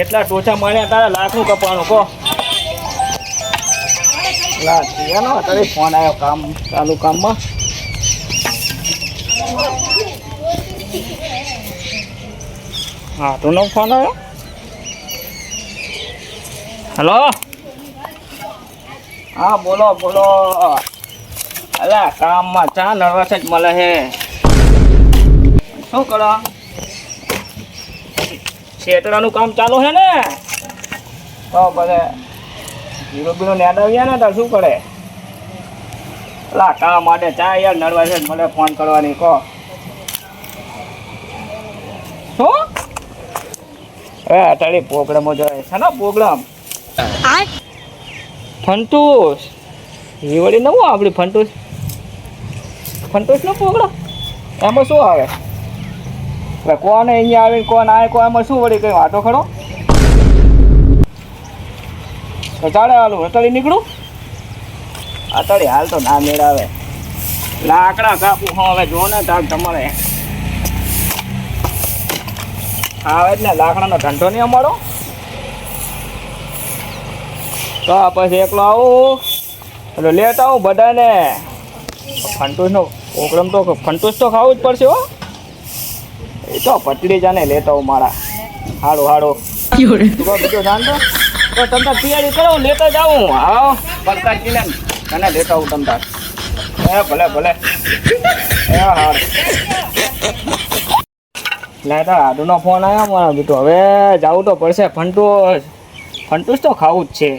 જેટલા ટોચા મળ્યા તારા લાખનું કપાણું કહો. લા નો અત્યારે ફોન આવ્યો કામ ચાલુ કામમાં. હા તું ફોન આવ્યો? હલો? હા બોલો બોલો. અલા કામમાં ચા નર્વસ જ મળે છે શું કરો? શેતરાનું કામ ચાલુ છે ને? તો પછી હીરો બીરો નેડાવ્યા ને તો શું કરે? અલા કામ માટે ચા યાર નડવા છે મને ફોન કરવાની કહો. શું? એ અત્યારે પ્રોગ્રામો જોઈએ છે ને પ્રોગ્રામ ફંટુસ. એ વળી નવું આપણી ફંટુસ? ફંટુસનો પ્રોગ્રામ એમાં શું આવે? હવે કોને અહીંયા આવીને કોણ આ કોઈ એમાં શું વળી કઈ વાતો ખરો? તો ચાલે હાલું અત્યારે નીકળું? અત્યારે હાલ તો ના મેળાવે. લાકડા કાપું હા હવે જો ને તાર તમારે. જ ને, લાકડાનો ધંધો નહીં અમારો. તો પછી એકલો આવું. એટલે લેતા આવું બધાને. ફંટુસનો પ્રોગ્રામ તો, ફંટુસ તો ખાવું જ પડશે હો. એ તો પતલી જાને લેતા આવું મારા. હાડો હાડું. બીજો જાણતો તો તમ તૈયારી કરો હું લેતા જાઉં. આવો પડતા કિલે અને લેતા આવું તમતા એ ભલે ભલે. એ હાર લેતા આડુનો ફોન આવ્યો મારા બીટો. હવે જવું તો પડશે. ફંટુસ ફંટુસ તો ખાવું જ છે.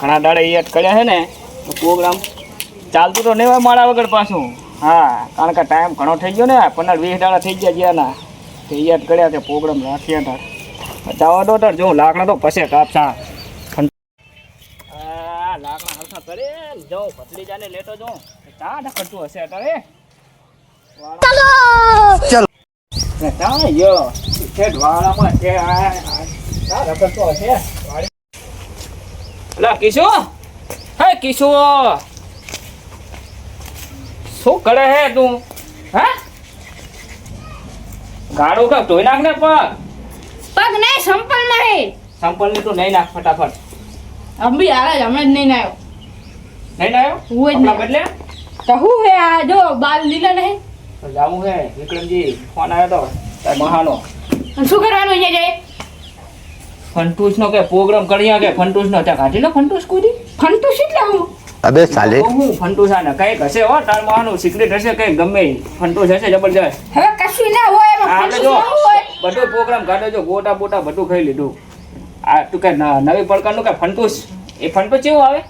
ઘણા દાડે યાદ કર્યા છે ને. પ્રોગ્રામ ચાલતું તો નહીં હોય મારા વગર પાછું. હા કારણ કે ટાઈમ ઘણો થઈ ગયો ને પંદર વીસ દાડા થઈ ગયા જ્યાં ના તે યાદ કર્યા તે પ્રોગ્રામ રાખ્યા તાર જવા દો તાર જો લાકડા તો પસે કાપસા લાકડા હરખા કરે જો પતલી જાને લેતો જો. ચા ખર્ચું હશે અત્યારે. ચાલો. યો છે વાળામાં છે હશે. અલા કિશો? હે કિશો? શું કરે હે તું? હે? ગાડો કા ધોઈ નાખ ને પગ. પગ નહીં સંપલ નહીં. સંપલની તું નહીં નાખ ફટાફટ. અંબી આવે જ હમણાં જ નહીં નાયો. નહીં નાયો? હું જ નહીં. બદલે? તો હું હે આ જો બાલ લીલા નહીં? તો જાવું હે વિક્રમજી ફોન આવ્યો તો મહાનો શું કરવાનું અહીંયા જાય? ફંટુસ નો કે પ્રોગ્રામ કરી કે ફંટુસ નો ત્યાં કાઢી લો ફંટુસ કુદી ફંટુસ એટલે હું? અબે સાલે. હું ફંટુ સાને કંઈક હશે હો તાર માનું સિક્રેટ હશે કંઈક ગમે ફંટુ હશે જબરજસ્ત. હવે કશું ના હોય એમાં ફંટુ ના હોય. બધું પ્રોગ્રામ કાઢો જો ગોટા બોટા બધું ખાઈ લીધું. આ તું કે નવી પડકારનું કે ફંટૂસ એ ફંટુ કેવું આવે?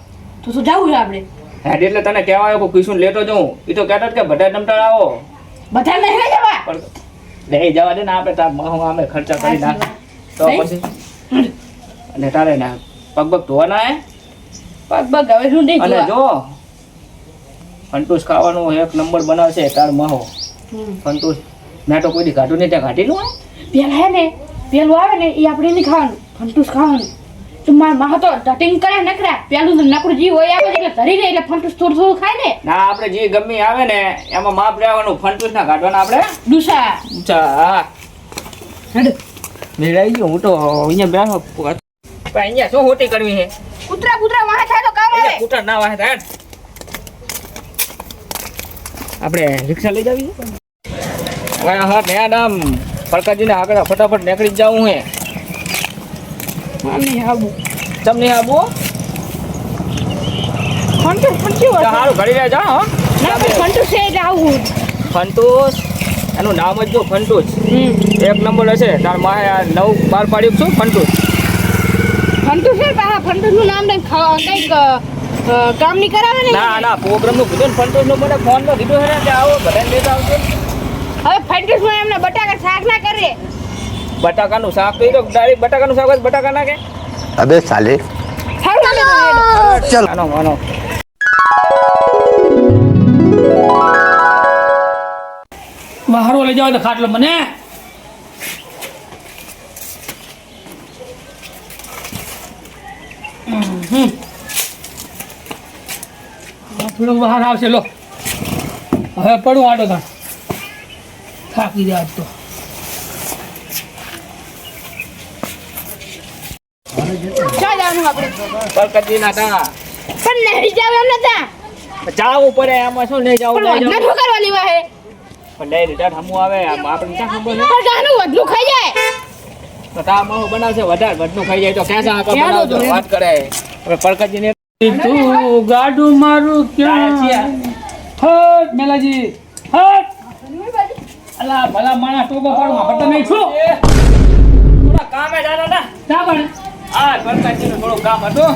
તો તો જાવું છે આપણે? હેડ એટલે તને કહેવા આવ્યો કે કિશુન લેતો જઉં એ તો કહેતો જ કે બધા ડમટાળ આવો. બધા નહીં લઈ જવા પણ લઈ જવા દે ને આપણે તાર મહ અમે ખર્ચા કરી નાખ. તો પછી? અને તારે ના પગ પગ ધોવાના હે? પગ પગ હવે શું નહીં અને જો ફંટૂસ ખાવાનો એક નંબર બનાવશે તાર મહો. ફંટૂસ મેં તો કોઈ ઘાટું નહીં ત્યાં ઘાટી નું પેલા હે ને પેલું આવે ને એ આપણે નહીં ખાવાનું ફંટુસ ખાવાનું. તો મારા માં તો ધટિંગ કરે નકરા પેલું તો નકરું જી હોય આવે એટલે ધરી લે એટલે ફંટુસ થોડું થોડું ખાય ને ના આપણે જે ગમે આવે ને એમાં માપ લેવાનું ફંટુસ ના કાઢવાના આપણે. દુસા ઊંચા હા. મેળાઈ ગયો હું તો અહીંયા બેઠો. અહીંયા શું હોટી કરવી છે? કૂતરા કૂતરા વાહ થાય તો કામ આવે અહીંયા કૂટર ના વાહે હેડ આપણે રિક્ષા લઈ જાવી છે. હવે હા મેડમ ને આગળ ફટાફટ નીકળી જાઉં હે. તમને નહીં આબુ ફંટુસ પણ કેવું સારું ઘડી રહ્યા જા હો. ના પણ ફંટુસ છે એટલે આવું. ફંટૂસ? એનું નામ જ જો ફંટૂસ. એક નંબર હશે. તાર આ નવ બાર પાડ્યું છું ફંટૂસ. ફંટુસ છે પણ આ નામ કંઈક કામ નહીં કરાવે ને ના ના પ્રોગ્રામનું કીધું ફંટોસ નો મને ફોનમાં કીધું છે ને કે આવો બધાને લેતા આવજો. હવે ફંટુસમાં એમને બટાકા શાક ના કરે. બટાકાનું શાક તો ડાયરેક્ટ બટાકાનું શાક જ બટાકા નાખે. અબે સાલે. સારું આનો આનો. ચલ બહાર લઈ જાવ તો ખાટલો મને. હમ. થોડુંક બહાર આવશે લો. હવે પડું આડો તાણ. થાકી જાય તો. ક્યાં જવાનું આપણે? પરકતજીના તા. પણ નહીં જાવ એમ જાવું પડે આમાં શું નહીં જાવું પણ પણ લઈ રિટર્ન હમું આવે આમ આપણે ક્યાં ખબર છે? પણ ગાનું વધનું ખાઈ જાય. તો તા મારું બનાવશે વધારે વધુ ખાઈ જાય તો ક્યાં જા? વાત કરે હવે તું ગાડું મારું ક્યાં? હટ મેલાજી હટ! અલા ભલા માણસ ટોકો પાડું આપણે નહીં છું. થોડા કામે દાદા. ના જા પણ. આ પરકતજીનું થોડું કામ હતું.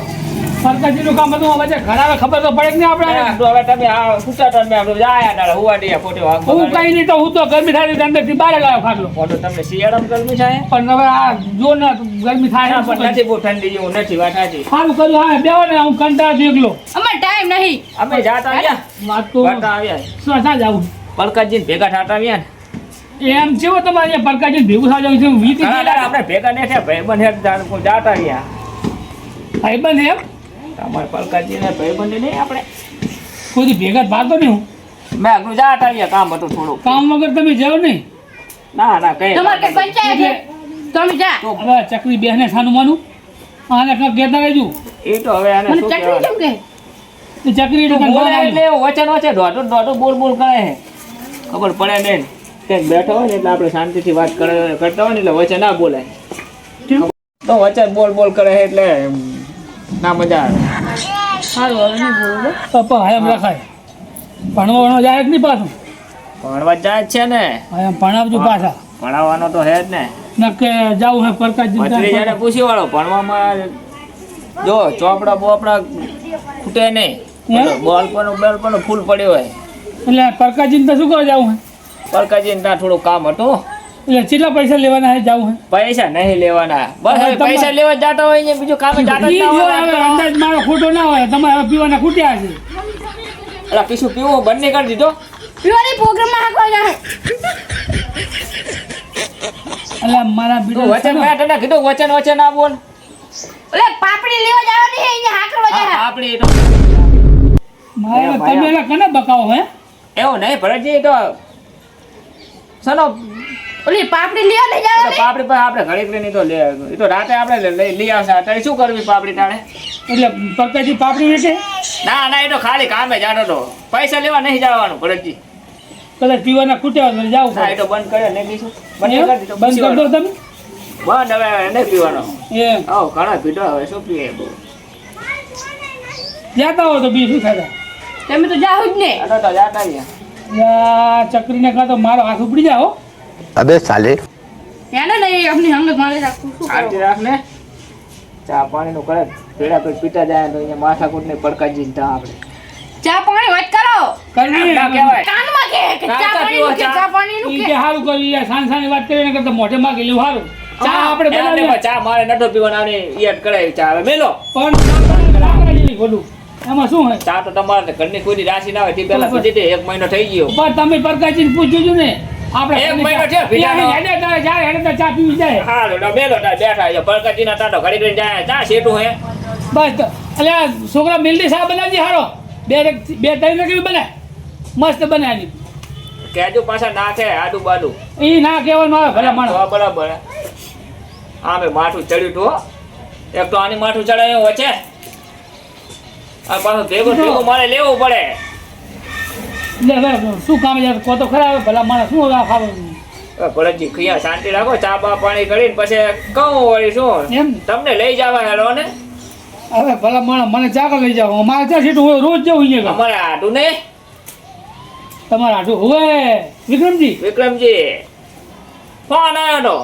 સરકારજીનું કામ બધું આ વચ્ચે ઘર આવે ખબર તો પડે જ નહીં આપણે? હવે તમે આ કુટા તમે આપણે જાયા ડાળે હુવા દઈએ ફોટો હું કઈ નહીં તો હું તો ગરમી થાય એટલે અંદરથી બહાર લાવ્યો ખાટલો. ફોટો તમને શિયાળામાં ગરમી થાય? પણ હવે આ જો ને ગરમી થાય ના, પણ નથી બહુ ઠંડી જેવું નથી વાત સાચી. સારું કર્યું હા બેવો ને હું કંટાળ છું એકલો. અમે ટાઈમ નહીં. અમે જાતા આવ્યા? વાત તો વાતા આવ્યા. શું શા જાવું ભેગા થાતા આવ્યા ને? એમ છે તમારે અહીંયા પરકાજી ભેગું થવા જવું છે વીતી આપણે ભેગા નહીં થયા ભાઈબંધ જાતા આવ્યા ભાઈબંધ એમ? તમારે પલકતજીને ભાઈબંધ નહીં આપણે. કોઈ ભેગા ભાગો ભાગતો નહીં હું. મેં આગળ જા આવ્યા કામ હતું થોડું કામ વગર તમે જાઓ નહીં. ના ના કઈ તમારે કઈ પંચાયત છે? તમે જા. હવે ચકરી બેહને સાનું માનું. આને કંઈક કહેતા રહેજો. એ તો હવે આને શું ચકરી કેમ કે એ ચકરી બોલે એટલે વચન વચે. દોઢું દોઢું બોલ બોલ કરે છે. ખબર પડે નહીં કંઈક બેઠો હોય ને એટલે આપણે શાંતિથી વાત કરે કરતા હોય ને એટલે વચન ના બોલે તો વચન બોલ બોલ કરે એટલે એમ, ના મજા આવે. સારું હવે નહીં બોલું પપ્પા હા. એમ રખાય. ભણવા ભણવા જાય જ નહીં પાછું? ભણવા જાય જ છે ને. હા એમ ભણાવજો પાછા. ભણાવવાનો તો હે જ ને. નકે જાવું હે પરકાજી પૂછી વાળો ભણવામાં જો ચોપડા બોપડા ખૂટે નહીં. હે? બોલ પણ બેલ પણ ફૂલ પડ્યો હોય. એટલે પરકાજી તો શું કરવા જાવું હે? પરકાજીને ત્યાં થોડું કામ હતું. એટલે કેટલા પૈસા લેવાના હે જાવું હે? પૈસા નહીં લેવાના. બસ હવે પૈસા લેવા જ જાતા હોય ને બીજું કામ જાતા જ ના હોય. હવે અંદાજ મારો ખોટો ના હોય તમારે હવે પીવાના ખૂટ્યા છે. અલા પીછું પીવું બંને કરી દીધો. પીવાની પ્રોગ્રામમાં હાકવા જા એટલે મારા બીડો વચન મેં તને કીધું વચન વચન આ બોલ ઓલે પાપડી લેવા જવાની હે અહીંયા હાકવા આ પાપડી તો મારે તમે ભાઈ. કને બકાવો હે? એવું નહીં ભરતજી તો સનો ઓલી પાપડી લેવા લઈ તો જવાની પાપડી પર આપણે ઘડીક લઈને તો લે એ તો રાતે આપણે લઈ- લઈ લઈ આવશે. અત્યારે શું કરવી પાપડી તારે એટલે પરકાજી પાપડી વેચે? ના ના એ તો ખાલી કામે જાતો તો. પૈસા લેવા નહીં જવાનું ભરતજી. કદાચ પીવાના ખૂટ્યા હોય હા એ તો બંધ કર્યો નહીં કીધું બંધ કરી દીધો. બંધ કરી દો બંધ તમે હવે નહીં પીવાનો. એમ. આવ ઘણા પીટો હવે શું પીએ? બહુ જાતા હો તો બી શું થાય? તમે તો જાઓ જ ને. તો જાતા ચકરીને કાં તો મારો હાથ ઉપડી જાય અબે સાલે. એને નહીં આપની સામે મારે રાખું શું શાંતિ રાખ ને ચા પાણી નું કરે. પેડા પર પીતા જાય તો અહીંયા માથાકૂટ ને પડકાજી તા આપણે ચા પાણી વાત કરો. કરી કાનમાં કે ચા પાણી કે ચા પાણી નું કે હારું કરી યાર સાન સાની વાત કરીને કરતા મોઢે માં ગેલું હારું. ચા આપણે બનાવીએ. ચા મારે નટો પીવાના ને યાદ કરાય ચા. હવે મેલો. પણ બોલું એમાં શું હોય? ચા તો તમારે ઘરની કોઈ રાશિ ના હોય તે પહેલા પીધી એક મહિનો થઈ ગયો. પણ તમે પરકાજીને પૂછજો ને આપણે એક મહિનો થયો હેડે તારે જાય હેડે ચા પીવી બેઠા છે. ના તાતો ઘડી ઘડી જાય. ચા શેઠું હે? બસ એટલે છોકરા મિલડી શાહ બનાવજી હારો બે બે ત્રણ કેવી બને મસ્ત બનાવી કેજુ પાછા નાખે આડુ બાડુ. ઈ ના કહેવાનું આવે ભલા માણસ. હા, બરાબર. આમે માથું ચડ્યું તું એક તો આની માથું ચડાયું વચ્ચે. આ પાછું ભેગું ભેગું મારે લેવું પડે. એટલે શું કામ છે કો તો ખરા ભલા માણસ શું હવે ખાવાનું ભરતજી ખિયા શાંતિ રાખો ચા બા પાણી કરીને પછી કહું વળી શું? એમ? તમને લઈ જવા હેલો ને? હવે ભલા માણસ મને ચા લઈ જાવ મારે ત્યાં સીટ હું રોજ જવું અહીંયા અમારે આટું ને? તમારે આટું હવે. વિક્રમજી? વિક્રમજી ફોન આવ્યો તે.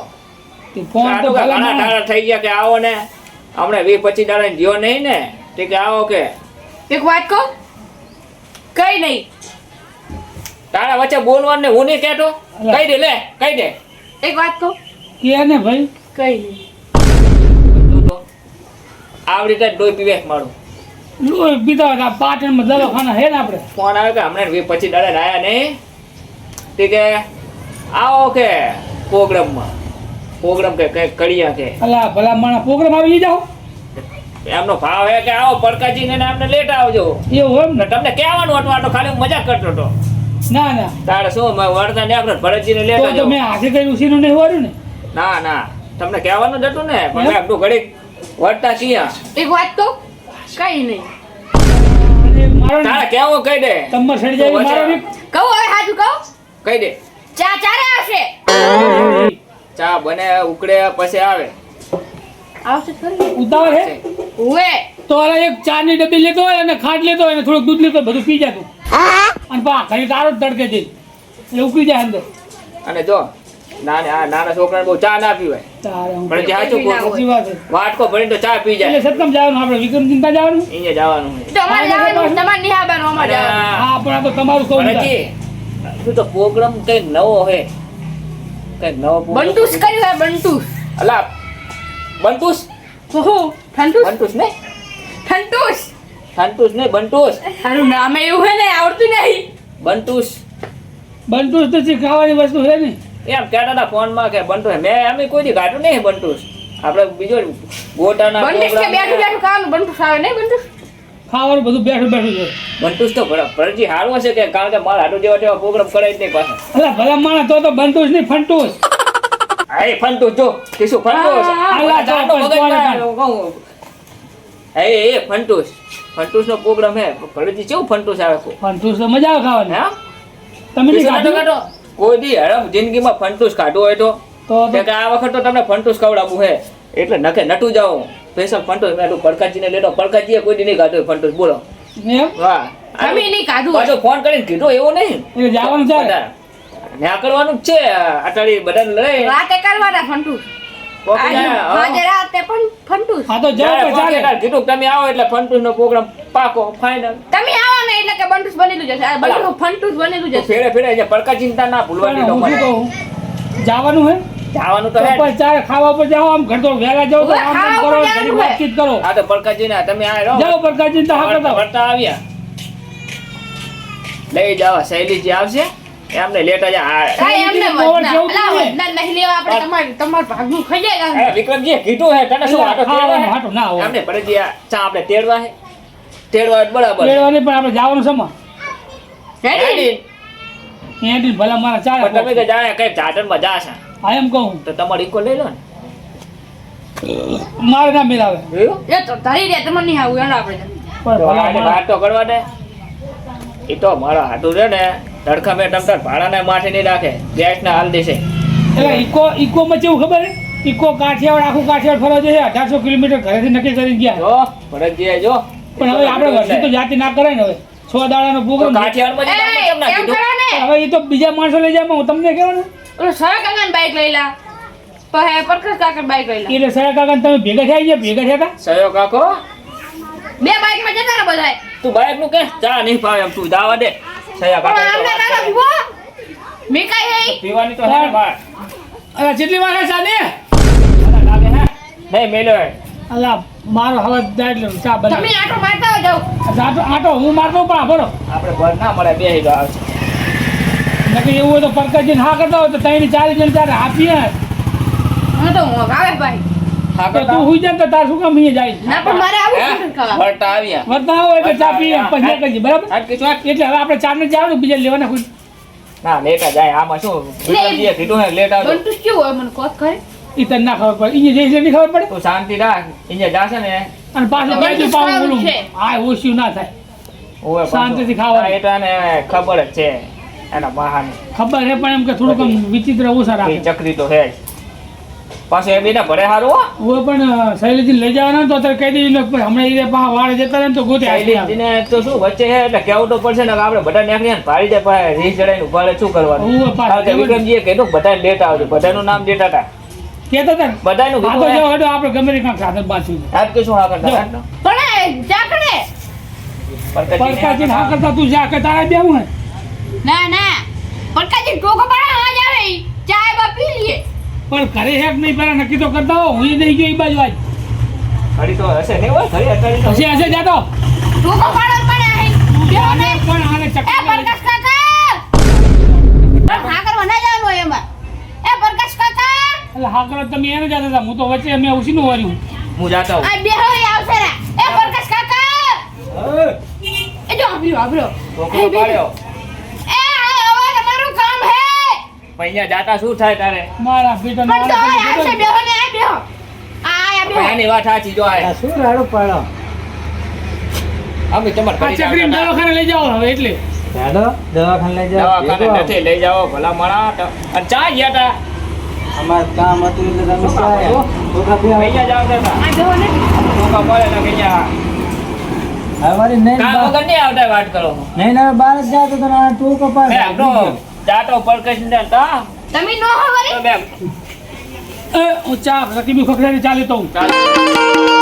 તો ફોન તો ઘણા ટાળા થઈ ગયા કે આવો ને? હમણાં વીસ પચીસ દાડા ગયો નહીં ને? તે કે આવો કે? એક વાત કહું? કઈ નહીં. તારા વચ્ચે બોલવાનું ને હું નહીં કહેતો? કહી દે લે કહી દે. એક વાત કહું? કે ને ભાઈ. કઈ દે. આવડી રીતે ડોઈ પીવે મારું. લોહી પીતા હોય તો આ પાટણમાં દવાખાના હે ને આપણે? ફોન આવ્યો કે હમણાં પછી દાડા આવ્યા નહીં? તે કે આવો કે પ્રોગ્રામમાં પ્રોગ્રામ કે કંઈક કરીએ કે. અલા ભલા માણસ પ્રોગ્રામ આવી જાઓ. એમનો ભાવ હે કે આવો પડકાજીને ને અમને લેટ આવજો. એવું એમ ને? તમને કહેવાનું હતું આ તો ખાલી હું મજાક કરતો હતો. ના ના. તારે શું મેં વળતા ને આપણે ભરતજીને લેટ તો મેં હાથે કઈ ઉસીનું નહીં વાર્યું ને? ના ના. તમને કહેવાનું જ હતું ને પણ મેં આટલું ઘડીક વળતા ક્યાં એક વાત તો કઈ નહીં. અને તારે કેવું કહી દે. તમર સડી જાય મારો ને. કહું હવે સાચું કહું? કહી દે. ચા ચારે આવશે? ચા બને ઉકળે પછી આવે. આવશે ઉતાવળ હે? ઉવે. તો અરે એક ચાની ડબ્બી લેતો હોય અને ખાટ લેતો હોય અને થોડુંક દૂધ લેતો બધું પી જતું અને પા ઘણી તારો જ તડકે છે. એ ઉકી જાય અંદર. અને જો નાના નાના છોકરાને બહુ ચા ના પીવાય. પણ વાત છે. વાટકો ભરીને તો ચા પી એટલે જાય સત્તમ જવાનું આપણે વિક્રમ ચિંતા જવાનું? અહીંયા જવાનું તમારે જવાનું તમારે નિહાળવાનું અમારે જવાનું. હા પણ આ તો તમારું કહું ભરતજી, તું તો પ્રોગ્રામ કંઈક નવો હે. કંઈક નવો બંટુસ કર્યું હે બંટુસ. અલા બંટુસ? ઓહો ફંટુસ બંટુસ ને? ફંટુસ સંતુષ નહીં બંટુસ તારું નામ એવું હે ને આવડતું નહીં. બંટુસ બંટુસ તો શીખવાની વસ્તુ છે ને. એમ કહેતા હતા ફોનમાં કે બંટુસ મેં અમે કોઈ દી કાઢ્યું નહીં બંટુસ આપણે બીજો ગોટાના બંટુસ કે બેઠું બેઠું કામ બંટુસ આવે નહીં બંટુસ ખાવાનું બધું બેઠું બેઠું છે. બંટુસ તો ભર- ભરતજી હારું હશે કે કારણ કે મારા હાડું જેવા તેવા પ્રોગ્રામ કરાય જ નહીં પાછા. અલા ભલા માણસ તો તો બંટુસ નહીં ફંટુસ હા એ ફંટુસ જો કે શું ફંટુસ હા, જાતો. હા, એ એ ફંટુસ ફંટુસ નો પ્રોગ્રામ હે. ભરતજી કેવું ફંટુસ આવે કો ફંટુસ તો મજા આવે ખાવાની. હા? તમે નહીં કાઢો કાઢો. કોઈ દી હરમ જિંદગીમાં ફંટુસ કાઢો હોય તો. તો કે આ વખત તો તમને ફંટુસ ખવડાવું હે. એટલે નખે નટુ જાઉં. સ્પેશિયલ ફંટુસ. મેં તું પડકાજીને લેતો પડકાજીએ કોઈ દી નહીં કાઢો ફંટુસ. બોલો. હા. તમે નહીં કાઢું પાછો ફોન કરીને કીધું એવું નહીં. જવાનું છે. ન્યા કરવાનું છે. અટાડી બધાને લઈ. વાતે કરવાના ફંટુસ. હા. તો જાવ ચાલે. કીધું તમે આવો એટલે ફંટુસ નો પ્રોગ્રામ પાકો ફાઇનલ તમે આવો ને એટલે કે બંટુસ બનેલું જશે. આ બંટુસ ફંટુસ બનેલું જશે. ફેરે ફેરે જે પડકા ચિંતા ના ભૂલવાની જવાનું હે? જવાનું તો ખાવા પર જાઓ આમ ઘર તો જાઓ તો આમ કરો. વાતચીત તો પડકાજી ના તમે આ રહો. જાઓ પ્રકાશજી તો હા કરતા વળતા આવ્યા. લઈ જવા શૈલીજી આવશે. એમને લેટ જ આ- કાંઈ એમને જ નહીં. લેવા આપણે તમાર તમાર ભાગનું ખાઈ જાય એ વિક્રમજીએ કીધું હે તને શું એટલે તેડવા હે? હાટું ના હોય. એમને પડે આ ચા આપણે તેડવા હે? તેડવા બરાબર લેવાની પણ આપણે જવાનું સમા હેડી. હેડી. ભલા મારા ચા પણ તમે કે જાય કઈ ચાટરમાં જાશે હા એમ કહું તો તમારી ઇકો લઈ લો ને. મારે ના મિલાવે એ તો તારી રે તમને નહીં આવું એનો આપણે. પણ વાત તો કરવા દે. એ તો મારા હાટું છે ને. તડકા મેં ભાડાને માથે નહીં રાખે ગેસને હાલ દેશે. એટલે ઇકો ઇકોમાં જેવું ખબર? ઇકો કાઠિયાવાડ આખું કાઠિયાવાડ ફરવા જશે અઢારસો કિલોમીટર ઘરેથી નક્કી કરી ગયા. જો ભરતજીએ જો. પણ હવે આપણે વર્ષે તો જાતિ ના કરાય ને હવે. છ દાડાનો પ્રોગ્રામ કાઠિયાવાડમાં હવે એ તો બીજા માણસો લઈ જાય હું તમને કહેવાનું. ઓલો સરળ કાકાની બાઈક લઈ લા. પરખસ કાકાની બાઈક લઈ લા. એટલે સયા તમે ભેગા થઈ ગયા ભેગા થયા સયો કાકો? બે બાઈકમાં જતા રહો બધાય. તું બાઈકનું કે? ચા નહીં ભાવે એમ તું જાવા દે. મેકાઈ હે. પીવાની તો હે બાર. અરે કેટલી વાર છે ચાને લાગે હે. નહીં અલા મારો હવે એટલે ચા તમે બની આટો મારતા હો આટો આટો હું મારતો પણ ભરો આપણે ભર ના મળે બે હિલો આવશે નકર એવું હોય તો પરકતજીને હા કરતા હોય તો ત્રણ ચાર જણ ત્યારે આપીએ. હું તો હું આવે ભાઈ. હા તો તું હુઈ જાય તો તાર શું કામ અહીંયા જાય ના પણ મારે આવું ખાવા ભરતા આવ્યા વર્તા હોય એટલે ચા પીએ પછી કરજે બરાબર? હાટ કે શું? એટલે હવે આપણે ચાર ને જવાનું બીજા લેવાના કોઈ. ના લેટા જાય. આમાં શું? વિક્રમજીએ કીધું હે લેટ આવે હોય મને કોત તને ના ખબર પડે. અહીંયા ખબર પડે? તું શાંતિ રાખ. અહીંયા જાશે ને. અને પાછું બાજુ પાવું બોલું. છે. આ ઓછું ના થાય. ઓવે શાંતિથી ખાવા એટલે હા, એને ખબર જ છે. એના બહાને. ખબર છે પણ એમ કે થોડુંક વિચિત્ર ઓછા રાખે. ચકરી તો હે જ. પાછું એ બેને ભરે હારું હો. પણ શૈલીજી લઈ જવાના તો અત્યારે કહી દીધું પણ હમણાં એ પા વાળે જતા રહે તો ગોતે આવે. તો શું વચ્ચે છે એટલે કેવું તો પડશે ને આપણે બધા નીકળીએ ને ભારી જાય પાસે રીસ જડાઈને ઊભા રહે શું કરવાનું? વિક્રમજીએ કીધું બધા લેટ આવજો બધાનું નામ ડેટા હતા. કહેતા હતા બધાનું આ તો જો હે. હડો આપણે ગમે તે કામ સાધન બાસી આજ કે શું હા કરતા પણ જાકડે. પરકાજીને હા કરતા તું જા કે તારે બેવું ને ના ના. પરકાજી ટોકો પાડા આજ જાવે ચાય બા પી લઈએ પણ ઘરે હેક નહીં પેલા નક્કી તો કરતા હો હું નહીં ગયો એ બાજુ આજ. ઘડી તો હશે નહીં હોય ઘડી અત્યારે હશે હશે જાતો. ટોકો પાડો પડે અહીં. પણ આને એ ચક્કર પ્રકાશ કાકા! પણ ના જવાનું હોય એમાં. એ પ્રકાશ કાકા! એટલે તમે એને જતા હતા હું તો વચ્ચે અમે ઉસીનું વર્યું. હું જાતા હું આ બેહો એ આવશે રા. એ પ્રકાશ કાકા! એ જો આભર્યો આભર્યો છોકરો પાડ્યો એ આ હવે તમારું કામ હે પણ અહીંયા જાતા શું થાય તારે? મારા બેટા પણ તો આ આવશે બેહો ને આ બેહો. આ આ બેહો. આની વાત સાચી જો આ. શું રાડો પાડો? અમે તમાર કરી ચકરીને દવાખાને લઈ જાઓ હવે એટલે. હેડો દવાખાને લઈ જાઓ. દવાખાને. નથી લઈ જાઓ ભલા મણા અને ચા ગયા તા અમાર કામ હતું એટલે તમે ચાયા. હતું? ધોકા પીવા. જાવ તા આ જો ને. ધોકા પડે ને અહીંયા અમારી નહીં કામ વગર નહીં આવતા વાત કરો. નહીં હવે બહાર જ જાતો તો આ ટૂંકો પાડ. જાતો પડકશ ને તા. તમે નો હવારી તો બેમ. એ હું ચા રકીબી ખખડાની ચાલી તો હું ચાલો.